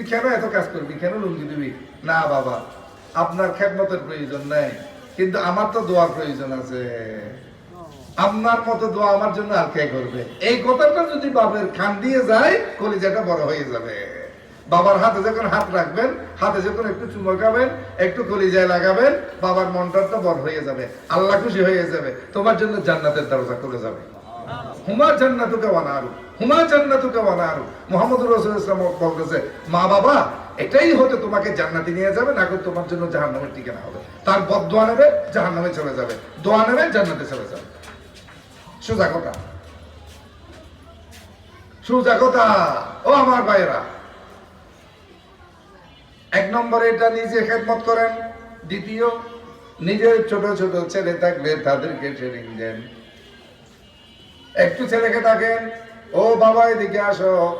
তুই কেন এত কাজ করবি? কেন লুঙ্গি দিবি? না, বাবা, আপনার খেদমতের প্রয়োজন নাই। কিন্তু আমার তো দোয়ার প্রয়োজন আছে। আপনার মতো দোয়া আমার জন্য আর কে করবে? এই কথাটা যদি বাবার খান দিয়ে যায়, কলিজাটা বড় হয়ে যাবে। বাবার হাতে যখন হাত রাখবেন, হাতে যখন একটু চুমো খাবেন, একটু কলিজায় লাগাবেন, বাবার মনটা তো বড় হয়ে যাবে, আল্লাহ খুশি হয়ে যাবে, তোমার জন্য জান্নাতের দরজা খুলে যাবে। হুমা জান্নাতুকে ওয়ানারু হুমা জান্নাতুকে ওয়ানারু মুহাম্মদ আলাইহি ওয়াসাল্লাম বলতেছে, মা বাবা, এটাই হতে তোমাকে জান্নাতে নিয়ে যাবে, না করে তোমার জন্য জাহান্নামের ঠিকানা হবে। তার বদদোয়া নেবে, জাহান্নামে চলে যাবে। দোয়া নেবে, জান্নাতে চলে যাবে। সোজা কথা। সোজা কথা। ও আমার ভাইরা এক নম্বরে এটা নিজে খেদমত করেন। দ্বিতীয়, নিজের ছোট ছোট ছেলে থাকলে তাদেরকে ট্রেনিং দেন। একটু ছেলেকে থাকেন। ও বাবা, এদিকে আসো।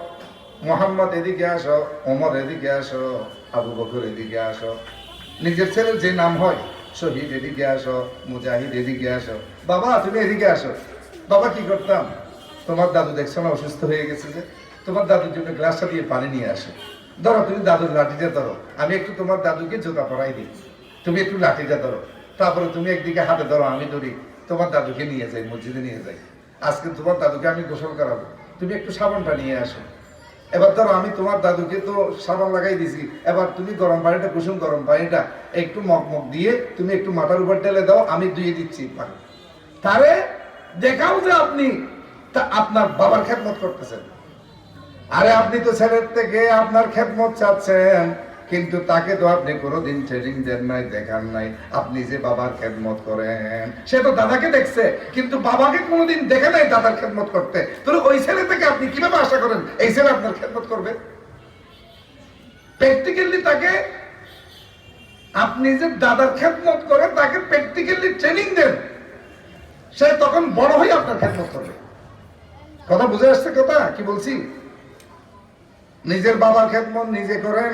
মোহাম্মদ, এদিকে আসো। ওমর, এদিকে আসো। আবু বকর, এদিকে আসো। নিজের ছেলের যে নাম হয়, শহীদ, এদিকে আসো। মুজাহিদ, এদিকে আসো। বাবা, তুমি এদিকে আসো। বাবা, কি করতাম? তোমার দাদু দেখছ না, অসুস্থ হয়ে গেছে যে? তোমার দাদুর জন্য গ্লাসটা দিয়ে পানি নিয়ে আসো। ধরো, তুমি দাদুর লাঠিটা ধরো। আমি একটু তোমার দাদুকে জুতা পরাই দিই। তুমি একটু লাঠিটা ধরো। তারপরে তুমি একদিকে হাতে ধরো, আমি ধরি। তোমার দাদুকে নিয়ে যাই, মসজিদে নিয়ে যাই। আজকে তোমার দাদুকে আমি গোসল করাবো। তুমি একটু সাবানটা নিয়ে আসো। এবার ধরো আমি তোমার দাদুকে তো সাবান লাগাই দিছি এবার তুমি গরম পানিটা, কুসুম গরম পানিটা একটু মগ দিয়ে তুমি একটু মাথার উপর ঢেলে দাও, আমি ধুয়ে দিচ্ছি পানি তারে দেখাও যে আপনি তা আপনার বাবার খেদমত করতেছেন। আরে আপনি তো ছেলের থেকে আপনার খেদমত চাচ্ছেন। কিন্তু তাকে তো আপনি কোনোদিন ট্রেনিং দেন নাই, দেখান নাই। আপনি যে বাবার খেদমত করেন, সে তো দাদাকে দেখছে, কিন্তু বাবাকে কোনোদিন দেখে নাই দাদার খেদমত করতে। তাহলে ওই ছেলে থেকে আপনি কীভাবে আশা করেন এই ছেলে আপনার খেদমত করবে? প্র্যাকটিক্যালি তাকে আপনি যে দাদার খেদমত করে তাকে প্র্যাকটিক্যালি ট্রেনিং দেন। সে তখন বড় হয়ে আপনার খেদমত করবে। কথা বুঝে আসছে কথা? কি বলছি? নিজের বাবার খেদমত নিজে করেন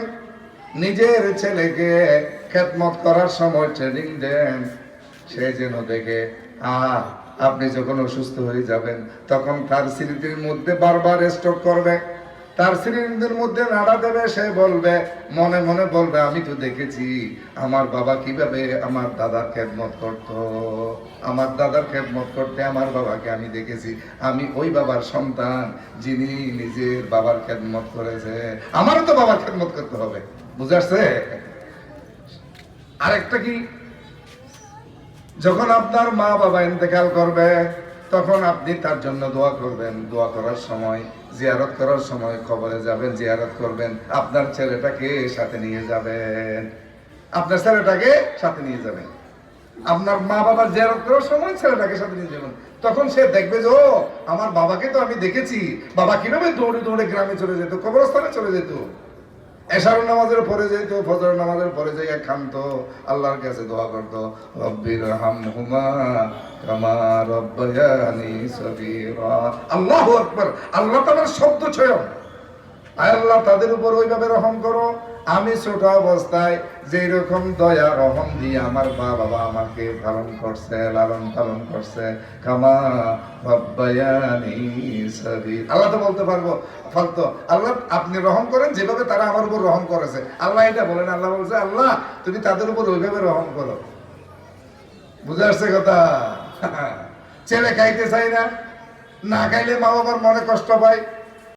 নিজের ছেলেকে খেদমত করার সময় ট্রেনিং দেন। সে যেন দেখে আর আপনি যখন অসুস্থ হয়ে যাবেন, তখন তার স্মৃতির মধ্যে বারবার স্টক করবে। তার স্মৃতির মধ্যে নাড়া দেবে, সে বলবে, মনে মনে বলবে, আমি তো দেখেছি, আমার বাবা কীভাবে আমার দাদার খেদমত করত। আমার দাদার খেদমত করতে আমার বাবাকে আমি দেখেছি। আমি ওই বাবার সন্তান যিনি নিজের বাবার খেদমত করেছে। আমারও তো বাবার খেদমত করতে হবে। বুঝে আসছে? আরেকটা কি? যখন আপনার মা বাবা ইন্তেকাল করবে তখন আপনি তার জন্য দোয়া করবেন। দোয়া করার সময়, জিয়ারত করার সময় খবরে যাবেন, জিয়ারত করবেন। আপনার ছেলেটাকে সাথে নিয়ে যাবেন। আপনার ছেলেটাকে সাথে নিয়ে যাবেন। আপনার মা বাবার জিয়ারত করার সময় ছেলেটাকে সাথে নিয়ে যাবেন। তখন সে দেখবে যে, ও, আমার বাবাকে তো আমি দেখেছি। বাবা কীভাবে দৌড়ে দৌড়ে গ্রামে চলে যেত, কবরস্থানে চলে যেত? এশার নামাজের পরে যাইতো ফজর নামাজের পরে যাই খান্ত আল্লাহর কাছে দোয়া করত, রব্বির হাম হুমা কামা রব্বায়ানি সগীরা। আল্লাহু আকবার, আল্লাহ তাআলার শব্দ আয় আল্লাহ, তাদের উপর ওইভাবে রহম করো। আমি ছোট অবস্থায় যে রকম দয়া, রহম দিয়ে আমার মা বাবা আমাকে পালন করছে, লালন পালন করছে। কামা আল্লাহ তো বলতে পারব, ফালতো। আল্লাহ, আপনি রহম করেন যেভাবে তারা আমার উপর রহম করেছে। আল্লাহ এটা বলেন, আল্লাহ বলছে, আল্লাহ, তুমি তাদের উপর ওইভাবে রহম করো। বুঝে আসছে কথা? ছেলে খাইতে চাই না না খাইলে মা বাবার মনে কষ্ট পায়।